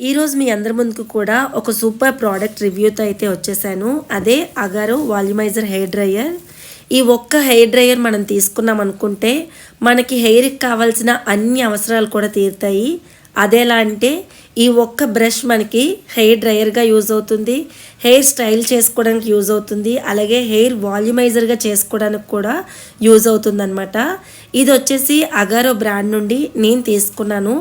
ఈరోజు మీ అందరి ముందుకు కూడా ఒక సూపర్ ప్రోడక్ట్ రివ్యూతో అయితే వచ్చేసాను. అదే అగారో వాల్యూమైజర్ హెయిర్ డ్రయర్. ఈ ఒక్క హెయిర్ డ్రయర్ మనం తీసుకున్నాం అనుకుంటే మనకి హెయిర్కి కావాల్సిన అన్ని అవసరాలు కూడా తీరుతాయి. అదేలా అంటే ఈ ఒక్క బ్రష్ మనకి హెయిర్ డ్రయర్గా యూజ్ అవుతుంది. హెయిర్ స్టైల్ చేసుకోవడానికి యూజ్ అవుతుంది. అలాగే హెయిర్ వాల్యూమైజర్గా చేసుకోవడానికి కూడా యూజ్ అవుతుంది అనమాట ఇది వచ్చేసి అగారో బ్రాండ్ నుండి నేను తీసుకున్నాను.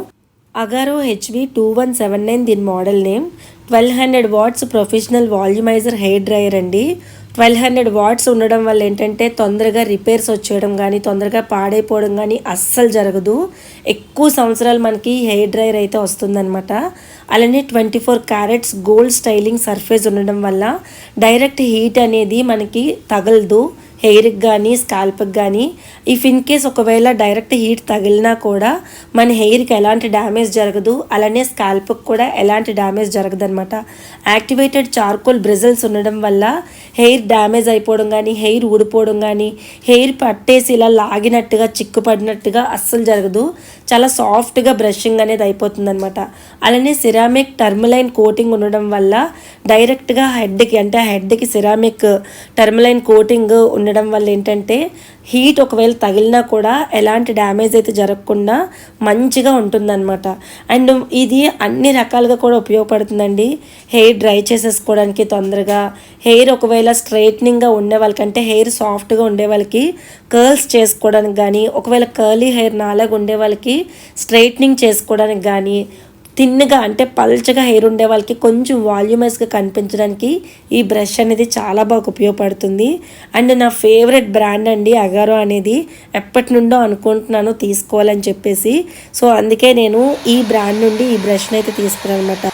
Agaro HV two one seven nine దీని model name. Twelve hundred watts professional volumiser hair dryer అండి. ట్వెల్వ్ హండ్రెడ్ వాట్స్ ఉండడం వల్ల ఏంటంటే తొందరగా రిపేర్స్ వచ్చేయడం కానీ తొందరగా పాడైపోవడం కానీ అస్సలు జరగదు. ఎక్కువ సంవత్సరాలు మనకి హెయిర్ డ్రైయర్ అయితే వస్తుందన్నమాట. అలానే twenty four carats gold styling surface ఉండడం వల్ల డైరెక్ట్ హీట్ అనేది మనకి తగలదు. హెయిర్కి కానీ స్కాల్ప్కి కానీ ఇఫ్ ఇన్ కేస్ ఒకవేళ డైరెక్ట్ హీట్ తగిలినా కూడా మన హెయిర్కి ఎలాంటి డ్యామేజ్ జరగదు. అలానే స్కాల్ప్కి కూడా ఎలాంటి డ్యామేజ్ జరగదు అనమాట యాక్టివేటెడ్ చార్కోల్ బ్రిజల్స్ ఉండడం వల్ల హెయిర్ డ్యామేజ్ అయిపోవడం కానీ హెయిర్ ఊడిపోవడం కానీ హెయిర్ పట్టేసి ఇలా లాగినట్టుగా చిక్కుపడినట్టుగా అస్సలు జరగదు. చాలా సాఫ్ట్గా బ్రషింగ్ అనేది అయిపోతుంది అనమాట అలానే సిరామిక్ టర్మలైన్ కోటింగ్ ఉండడం వల్ల డైరెక్ట్గా హెడ్కి అంటే హెడ్కి సిరామిక్ టర్మలైన్ కోటింగ్ ఉండడం వల్ల ఏంటంటే హీట్ ఒకవేళ తగిలినా కూడా ఎలాంటి డ్యామేజ్ అయితే జరగకుండా మంచిగా ఉంటుందన్నమాట. అండ్ ఇది అన్ని రకాలుగా కూడా ఉపయోగపడుతుందండి. హెయిర్ డ్రై చేసేసుకోవడానికి తొందరగా హెయిర్ ఒకవేళ స్ట్రైట్నింగ్గా ఉండే వాళ్ళకంటే హెయిర్ సాఫ్ట్గా ఉండే వాళ్ళకి కర్ల్స్ చేసుకోవడానికి కానీ ఒకవేళ కర్లీ హెయిర్ నాలాగా ఉండే వాళ్ళకి స్ట్రైట్నింగ్ చేసుకోవడానికి కానీ థిన్గా అంటే పల్చగా హెయిర్ ఉండే వాళ్ళకి కొంచెం వాల్యూమైజ్గా కనిపించడానికి ఈ బ్రష్ అనేది చాలా బాగా ఉపయోగపడుతుంది. అండ్ నా ఫేవరెట్ బ్రాండ్ అండి అగారో అనేది ఎప్పటి నుండో అనుకుంటున్నాను తీసుకోవాలని చెప్పేసి. సో అందుకే నేను ఈ బ్రాండ్ నుండి ఈ బ్రష్ని అయితే తీసుకున్నాను అనమాట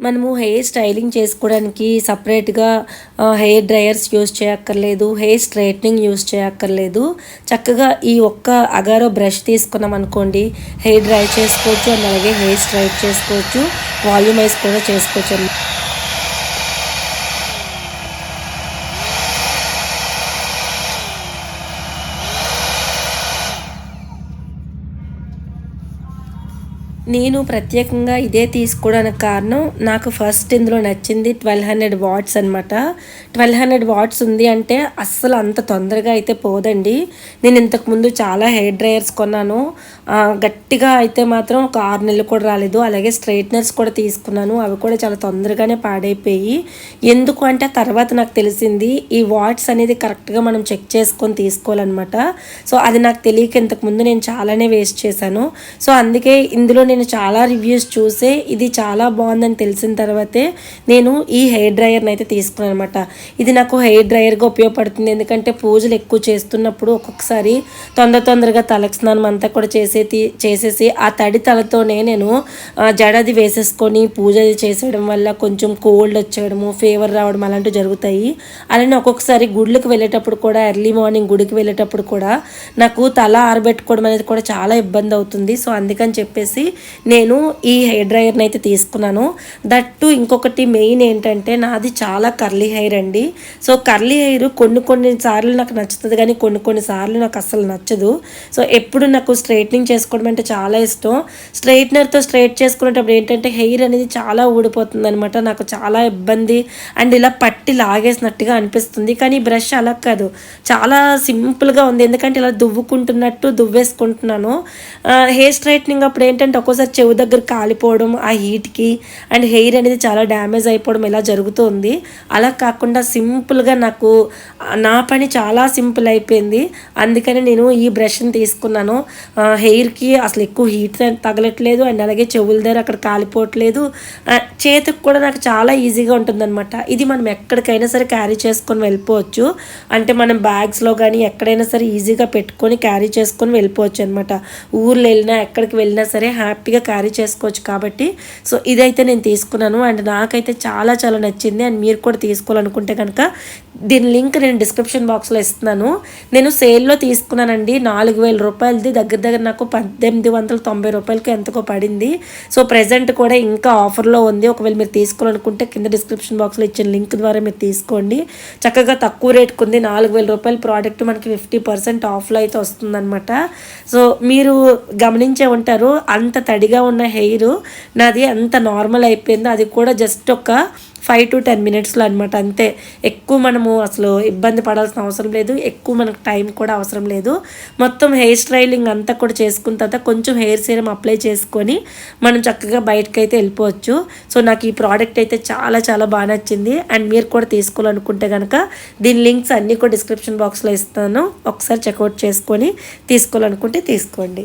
మనము హెయిర్ స్టైలింగ్ చేసుకోవడానికి సపరేట్గా హెయిర్ డ్రయర్స్ యూస్ చేయక్కర్లేదు హెయిర్ స్ట్రైట్నింగ్ యూస్ చేయక్కర్లేదు. చక్కగా ఈ ఒక్క అగారో బ్రష్ తీసుకున్నాం అనుకోండి హెయిర్ డ్రై చేసుకోవచ్చు అండ్ అలాగే హెయిర్ స్ట్రైట్ చేసుకోవచ్చు వాల్యూమైజ్ కూడా చేసుకోవచ్చు నేను ప్రత్యేకంగా ఇదే తీసుకోవడానికి కారణం నాకు ఫస్ట్ ఇందులో నచ్చింది ట్వెల్వ్ హండ్రెడ్ వాట్స్ అనమాట ట్వెల్వ్ హండ్రెడ్ వాట్స్ ఉంది అంటే అస్సలు అంత తొందరగా అయితే పోదండి. నేను ఇంతకుముందు చాలా హెయిర్ డ్రయర్స్ కొన్నాను. గట్టిగా అయితే మాత్రం ఒక ఆరు నెలలు కూడా రాలేదు. అలాగే స్ట్రైట్నర్స్ కూడా తీసుకున్నాను. అవి కూడా చాలా తొందరగానే పాడైపోయి. ఎందుకు అంటే తర్వాత నాకు తెలిసింది ఈ వాట్స్ అనేది కరెక్ట్గా మనం చెక్ చేసుకొని తీసుకోవాలన్నమాట. సో అది నాకు తెలియక ఇంతకుముందు నేను చాలానే వేస్ట్ చేశాను. సో అందుకే ఇందులో నేను చాలా రివ్యూస్ చూసే ఇది చాలా బాగుందని తెలిసిన తర్వాతే నేను ఈ హెయిర్ డ్రయర్ని అయితే తీసుకున్నాను అనమాట ఇది నాకు హెయిర్ డ్రయర్గా ఉపయోగపడుతుంది. ఎందుకంటే పూజలు ఎక్కువ చేస్తున్నప్పుడు ఒక్కొక్కసారి తొందర తొందరగా తలకు స్నానం అంతా కూడా చేసేది చేసేసి ఆ తడి తలతోనే నేను జడది వేసేసుకొని పూజ చేసేయడం వల్ల కొంచెం కోల్డ్ వచ్చేయడము ఫీవర్ రావడం అలాంటివి జరుగుతాయి. అలానే ఒక్కొక్కసారి గుళ్ళకి వెళ్ళేటప్పుడు కూడా ఎర్లీ మార్నింగ్ గుడికి వెళ్ళేటప్పుడు కూడా నాకు తల ఆరబెట్టుకోవడం అనేది కూడా చాలా ఇబ్బంది అవుతుంది. సో అందుకని చెప్పేసి నేను ఈ హెయిర్ డ్రైయర్ని అయితే తీసుకున్నాను. దట్టు ఇంకొకటి మెయిన్ ఏంటంటే నాది చాలా కర్లీ హెయిర్ అండి. సో కర్లీ హెయిర్ కొన్ని కొన్ని సార్లు నాకు నచ్చుతుంది కానీ కొన్ని కొన్ని సార్లు నాకు అసలు నచ్చదు. సో ఎప్పుడు నాకు స్ట్రైట్నింగ్ చేసుకోవడం అంటే చాలా ఇష్టం. స్ట్రైట్నర్తో స్ట్రైట్ చేసుకునేటప్పుడు ఏంటంటే హెయిర్ అనేది చాలా ఊడిపోతుంది అనమాట నాకు చాలా ఇబ్బంది. అండ్ ఇలా పట్టి లాగేసినట్టుగా అనిపిస్తుంది. కానీ బ్రష్ అలా కాదు. చాలా సింపుల్గా ఉంది. ఎందుకంటే ఇలా దువ్వుకుంటున్నట్టు దువ్వేసుకుంటున్నాను. హెయిర్ స్ట్రైట్నింగ్ అప్పుడు ఏంటంటే ఒక్కోసారి చెవు దగ్గర కాలిపోవడం ఆ హీట్కి అండ్ హెయిర్ అనేది చాలా డ్యామేజ్ అయిపోవడం ఇలా జరుగుతుంది. అలా కాకుండా సింపుల్గా నాకు నా పని చాలా సింపుల్ అయిపోయింది. అందుకని నేను ఈ బ్రష్ని తీసుకున్నాను. హెయిర్ హెయిర్కి అసలు ఎక్కువ హీట్ తగలట్లేదు అండ్ అలాగే చెవుల దగ్గర అక్కడ కాలిపోవట్లేదు. చేతికి కూడా నాకు చాలా ఈజీగా ఉంటుందన్నమాట. ఇది మనం ఎక్కడికైనా సరే క్యారీ చేసుకొని వెళ్ళిపోవచ్చు. అంటే మనం బ్యాగ్స్లో కానీ ఎక్కడైనా సరే ఈజీగా పెట్టుకొని క్యారీ చేసుకొని వెళ్ళిపోవచ్చు అనమాట ఊర్లో వెళ్ళినా ఎక్కడికి వెళ్ళినా సరే హ్యాపీగా క్యారీ చేసుకోవచ్చు కాబట్టి. సో ఇదైతే నేను తీసుకున్నాను. అండ్ నాకైతే చాలా చాలా నచ్చింది. అండ్ మీరు కూడా తీసుకోవాలనుకుంటే కనుక దీని లింక్ నేను డిస్క్రిప్షన్ బాక్స్లో ఇస్తున్నాను. నేను సేల్లో తీసుకున్నానండి. నాలుగు వేల రూపాయలది. దగ్గర దగ్గర నాకు పద్దెనిమిది వందల తొంభై రూపాయలకి ఎంతకో పడింది. సో ప్రెజెంట్ కూడా ఇంకా ఆఫర్లో ఉంది. ఒకవేళ మీరు తీసుకోవాలనుకుంటే కింద డిస్క్రిప్షన్ బాక్స్లో ఇచ్చిన లింక్ ద్వారా మీరు తీసుకోండి. చక్కగా తక్కువ రేట్కి ఉంది. నాలుగు వేల రూపాయల ప్రోడక్ట్ మనకి ఫిఫ్టీ పర్సెంట్ ఆఫ్లో అయితే వస్తుందన్నమాట. సో మీరు గమనించే ఉంటారు అంత తడిగా ఉన్న హెయిర్ నాది ఎంత నార్మల్ అయిపోయిందో అది కూడా జస్ట్ ఒక ఫైవ్ టు టెన్ మినిట్స్లో అనమాట అంతే. ఎక్కువ మనము అసలు ఇబ్బంది పడాల్సిన అవసరం లేదు. ఎక్కువ మనకు టైం కూడా అవసరం లేదు. మొత్తం హెయిర్ స్టైలింగ్ అంతా కూడా చేసుకున్న తర్వాత కొంచెం హెయిర్ సీరం అప్లై చేసుకొని మనం చక్కగా బయటకు అయితే వెళ్ళిపోవచ్చు. సో నాకు ఈ ప్రోడక్ట్ అయితే చాలా చాలా బాగా నచ్చింది. అండ్ మీరు కూడా తీసుకోవాలనుకుంటే కనుక దీని లింక్స్ అన్నీ కూడా డిస్క్రిప్షన్ బాక్స్లో ఇస్తాను. ఒకసారి చెక్అవుట్ చేసుకొని తీసుకోవాలనుకుంటే తీసుకోండి.